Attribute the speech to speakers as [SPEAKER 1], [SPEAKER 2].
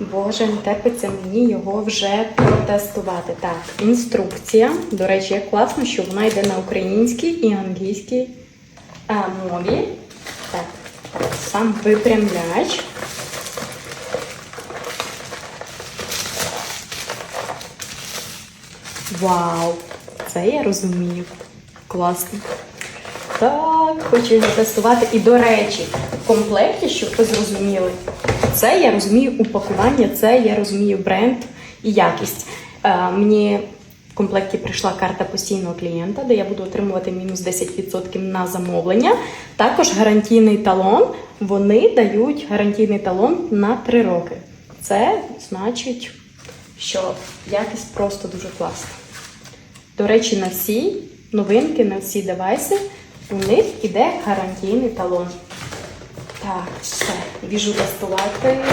[SPEAKER 1] Боже, не терпиться мені його вже протестувати. Так, інструкція. До речі, як класно, що вона йде на українській і англійській а, мові. Так, так, сам випрямляч. Вау! Це я розумію. Класно. Так, хочу його тестувати. І до речі, в комплекті, щоб ви зрозуміли, це я розумію упакування, це я розумію бренд і якість. Е, мені в комплекті прийшла карта постійного клієнта, де я буду отримувати мінус 10% на замовлення. Також гарантійний талон. Вони дають гарантійний талон на 3 роки. Це значить, що якість просто дуже класна. До речі, на всі новинки, на всі девайси у них іде гарантійний талон. Так, все, біжу тестувати.